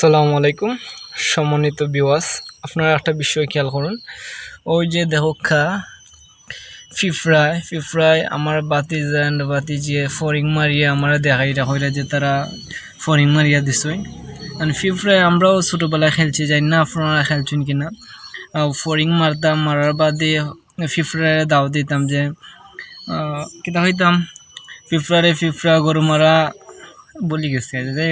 আসসালামু আলাইকুম। সম্মানিত বিওয়াস আপনারা একটা বিষয় খেয়াল করুন। ওই যে দেখা ফিফরায় ফিফরায় আমার বাতি জান বাতি যে ফরিং মারিয়া আমরা দেখাই রাখইলা যে তারা ফরিং মারিয়া দিছই আর ফিফরায় আমরাও ছোটোবেলায় খেলছি যাই না আপনারা খেলছেন কি না ফরিং মারতাম, মারার বাদে ফিফরায় দাও দিতাম যে কিতা হইতাম? ফিফরারে ফিফরা গরু মারা বলি গেছে যাই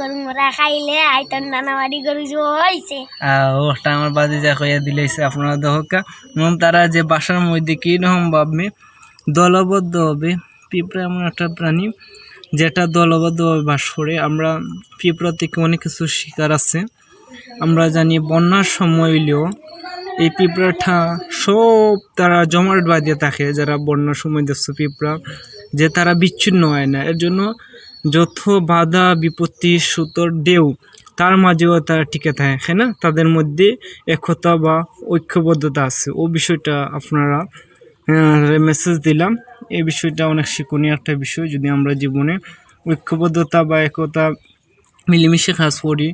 গরু খাইলে আইতন নানাবাড়ি গরু হয়েছে আহ, ওটা আমার বাদে যা কইয়া দিলেছে আপনারা দহকা এবং তারা যে বাসার মধ্যে কীরকম ভাববে দলবদ্ধ হবে পিঁপড়া এমন একটা প্রাণী যেটা দলবদ্ধভাবে বাস করে আমরা পিঁপড়া থেকে অনেক কিছু শিকার আছে। আমরা জানি বন্যার সময় হইলেও এই পিঁপড়াটা সব তারা জমাট বাঁধিয়ে থাকে যারা বন্যার সময় দেখছ পিঁপড়া যে তারা বিচ্ছিন্ন হয় না। এর জন্য যত বাধা বিপত্তি সুতোর ঢেউ তার মাঝেও তারা টিকে থাকে না? তাদের মধ্যে একতা বা ঐক্যবদ্ধতা আছে। ও বিষয়টা আপনারা মেসেজ দিলাম। এই বিষয়টা অনেক শিক্ষণীয় একটা বিষয়। যদি আমরা জীবনে ঐক্যবদ্ধতা বা একতা মিলেমিশে কাজ করি,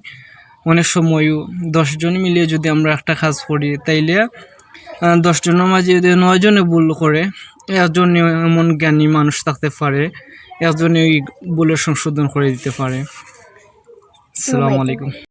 অনেক সময়ও দশজন মিলিয়ে যদি আমরা একটা কাজ করি, তাইলে দশজনের মাঝে যদি নয়জনে ভুল করে একজনে এমন জ্ঞানী মানুষ থাকতে পারে একজনে বলে সংশোধন করে দিতে পারে। আসসালামু আলাইকুম।